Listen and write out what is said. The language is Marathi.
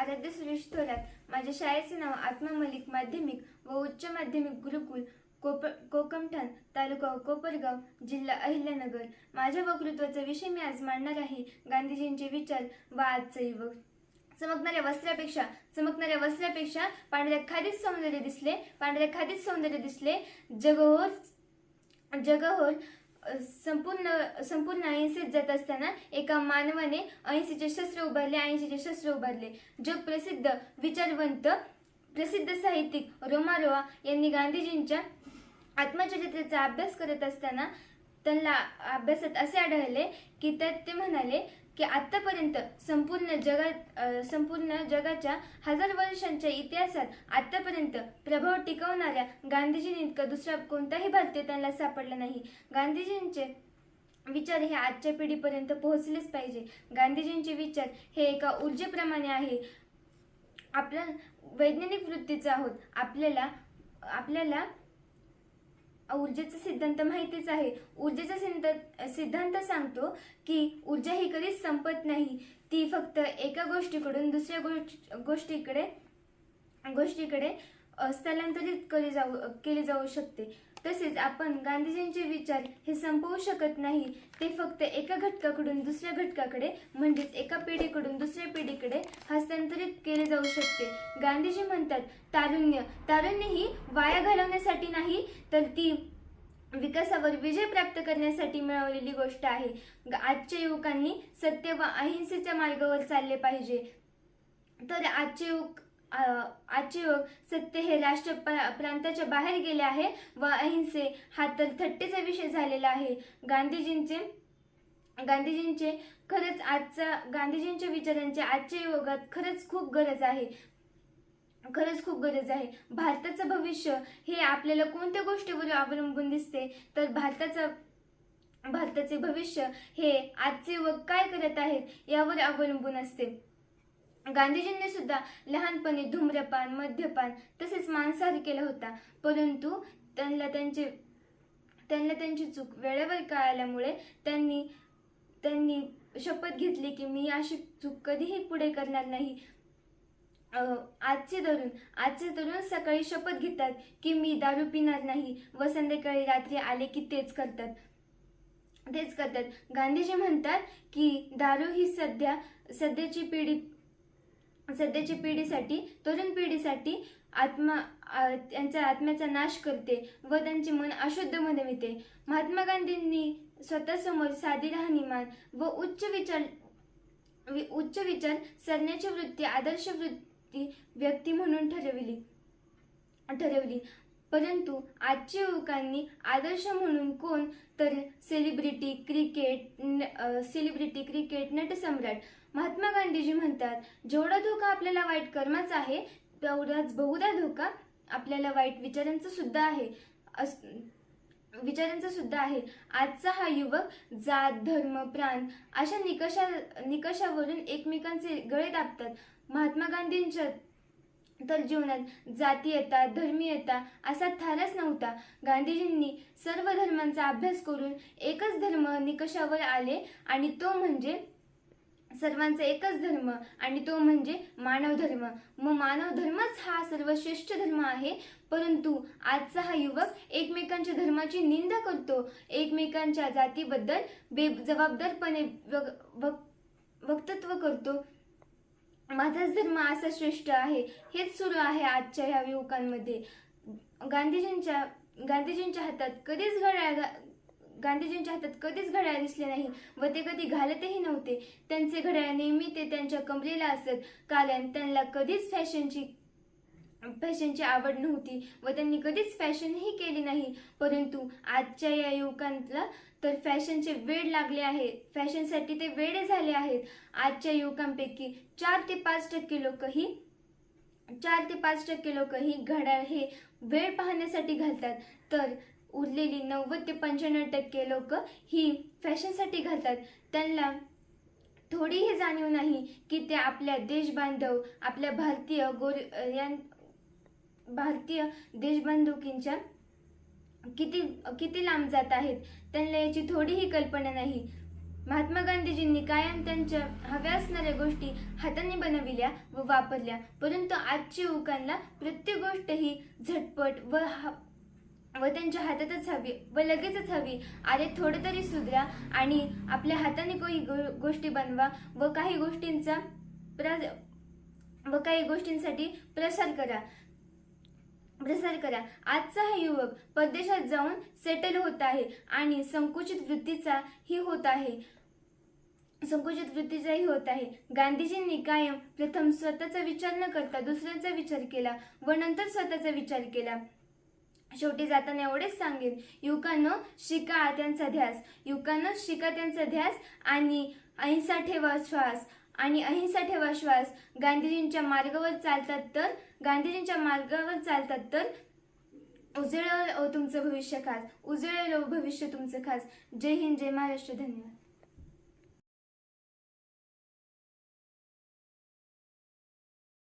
आराध्य सुरेश थोरात माझ्या शाळेचे नाव आत्मा मलिक माध्यमिक व उच्च माध्यमिक गुरुकुल कोप कोकमठाण तालुका कोपरगाव जिल्हा अहिल्यानगर. माझ्या वक्तृत्वाचा विषय मी आज मांडणार आहे. गांधीजींचे विचार व आजचा युवक. चमकणाऱ्या वस्त्रापेक्षा चमकणाऱ्या वस्त्रापेक्षा पांढऱ्या खादीच सौंदर्य दिसले पांढऱ्या खादीच सौंदर्य दिसले. जगहोर जगहोर संपूर्ण संपूर्ण अहिंसेत जात असताना एका मानवाने अहिंसेचे शस्त्र उभारले अहिंसेचे शस्त्र उभारले. जग प्रसिद्ध विचारवंत प्रसिद्ध साहित्यिक रोमारोआ यांनी गांधीजींच्या आत्मचरित्राचा अभ्यास करत असताना त्यांना अभ्यासात असे आढळले की त्यात ते म्हणाले की आतापर्यंत संपूर्ण जगात संपूर्ण जगाच्या हजार वर्षांच्या इतिहासात आतापर्यंत प्रभाव टिकवणाऱ्या गांधीजींनी इतका दुसरा कोणताही भारतीय त्यांना सापडला नाही. गांधीजींचे विचार हे आजच्या पिढीपर्यंत पोहोचलेच पाहिजे. गांधीजींचे विचार हे एका ऊर्जेप्रमाणे आहे. आपल्या वैज्ञानिक वृत्तीचा आहोत. आपल्याला आपल्याला ऊर्जेचा सिद्धांत माहितीच आहे. ऊर्जेचा सिद्धांत सिद्धांत सांगतो की ऊर्जा ही कधीच संपत नाही. ती फक्त एका गोष्टीकडून दुसऱ्या गोष्ट गोष्टीकडे गोष्टीकडे स्थलांतरित केली जाऊ केली जाऊ शकते. तसेच आपण गांधीजींचे विचार हे संपवू शकत नाही. ते फक्त एका घटकाकडून दुसऱ्या घटकाकडे म्हणजेच एका पिढीकडून दुसऱ्या पिढीकडे हस्तांतरित केले जाऊ शकते. गांधीजी म्हणतात तारुण्य. तारुण्य ही वाया घालवण्यासाठी नाही तर ती विकासावर विजय प्राप्त करण्यासाठी मिळवलेली गोष्ट आहे. ग- आजच्या युवकांनी सत्य व अहिंसेच्या मार्गावर चालले पाहिजे. तर आजचे युवक आजचे युवक सत्य हे राष्ट्र प्रांताच्या बाहेर गेले आहे व अहिंसे हा तर थट्टेचा विषय झालेला आहे. गांधीजींचे गांधीजींचे खरंच आजचा गांधीजींच्या विचारांची आजच्या युगात खरंच खूप गरज आहे. खरंच खूप गरज आहे. भारताचं भविष्य हे आपल्याला कोणत्या गोष्टीवर अवलंबून दिसते? तर भारताचं भारताचे भविष्य हे आजचे युवक काय करत आहेत यावर अवलंबून असते. गांधीजींनी सुद्धा लहानपणी धूम्रपान मद्यपान तसेच मांसाहार केला होता. परंतु त्यांना त्यांचे त्यांना त्यांची चूक वेळेवर कळाल्यामुळे त्यांनी त्यांनी शपथ घेतली की मी अशी चूक कधीही पुढे करणार नाही. आजचे तरुण आजचे तरुण सकाळी शपथ घेतात की मी दारू पिणार नाही व संध्याकाळी रात्री आले की तेच करतात. तेच करतात. गांधीजी म्हणतात की दारू ही सध्या सध्याची पिढी सध्याची पिढीसाठी तरुण पिढीसाठी आत्मा आ, त्यांच्या आत्म्याचा नाश करते व त्यांचे मन अशुद्ध बनविते महात्मा गांधींनी स्वतःसमोर साधी राहणीमान व उच्च विचार वि- उच्च विचार सरण्याची वृत्ती आदर्श वृत्ती व्यक्ती म्हणून ठरविली ठरवली. परंतु आजच्या युवकांनी आदर्श म्हणून कोण? तर सेलिब्रिटी क्रिकेट न- सेलिब्रिटी क्रिकेट नटसम्राट महात्मा गांधीजी म्हणतात जेवढा धोका आपल्याला वाईट कर्माचा आहे तेवढाच बहुधा धोका आपल्याला वाईट विचारांचा सुद्धा आहे. अस विचारांचा सुद्धा आहे. आजचा हा युवक जात धर्म प्राण अशा निकषा निकषावरून एकमेकांचे गळे दाबतात. महात्मा गांधींच्या तर जीवनात जातीयता धर्मीयता असा थारच नव्हता. गांधीजींनी सर्व धर्मांचा अभ्यास करून एकच धर्म निकषावर आले आणि तो म्हणजे सर्वांचा एकच धर्म आणि तो म्हणजे मानव धर्म. मग मानव धर्मच हा सर्वश्रेष्ठ धर्म आहे परंतु आजचा हा युवक एकमेकांच्या धर्माची निंदा करतो. एकमेकांच्या जातीबद्दल बेजबाबदारपणे वक्तत्व करतो. माझाच धर्म असा श्रेष्ठ आहे हेच सुरू आहे आजच्या ह्या युवकांमध्ये. गांधीजींच्या गांधीजींच्या हातात कधीच घड्याळ गा- गांधीजींच्या हातात कधीच घड्याळ दिसले नाही व ते कधी घालतही नव्हते. त्यांचे घड्याळ नेहमी ते त्यांच्या कमरेला असत कारण त्यांना कधीच फॅशनची फॅशनची आवड नव्हती व त्यांनी कधीच फॅशनही केली नाही. परंतु आजच्या या युवकांना तर फॅशनचे वेड लागले आहे. फॅशनसाठी ते वेडे झाले आहेत. आजच्या युवकांपैकी चार ते पाच टक्के लोकही चार ते पाच टक्के लोकही घड्याळ हे वेळ पाहण्यासाठी घालतात. तर उरलेली नव्वद ते पंच्याण्णव टक्के लोक ही फॅशनसाठी घालतात. त्यांना थोडीही जाणीव नाही की ते आपल्या देशबांधव आपल्या भारतीय गोर यां भारतीय देशबांधुकींच्या किती किती लांब जात आहेत त्यांना याची थोडीही कल्पना नाही. महात्मा गांधीजींनी कायम त्यांच्या हव्या असणाऱ्या गोष्टी हाताने बनविल्या व वापरल्या परंतु आजच्या युवकांना प्रत्येक गोष्ट ही झटपट व व त्यांच्या हातातच हवी व लगेचच हवी. अरे थोडं तरी सुधरा आणि आपल्या हाताने काही गो- गोष्टी बनवा व काही गोष्टींचा प्र व काही गोष्टींसाठी प्रसार करा. प्रसार करा. आजचा हा युवक परदेशात जाऊन सेटल होत आहे आणि संकुचित वृत्तीचा ही होत आहे. संकुचित वृत्तीचाही होत आहे. गांधीजींनी कायम प्रथम स्वतःचा विचार न करता दुसऱ्यांचा विचार केला व नंतर स्वतःचा विचार केला. शेवटी जाताना एवढेच सांगेन युवकांनो शिका त्यांचा ध्यास. युवकांनो शिका त्यांचा ध्यास आणि अहिंसा ठेवा श्वास. आणि अहिंसा ठेवा श्वास. गांधीजींच्या मार्गावर चालतात तर गांधीजींच्या मार्गावर चालतात तर उजळेल तुमचं भविष्य खास. उजळेल भविष्य तुमचं खास. जय हिंद जय महाराष्ट्र धन्यवाद.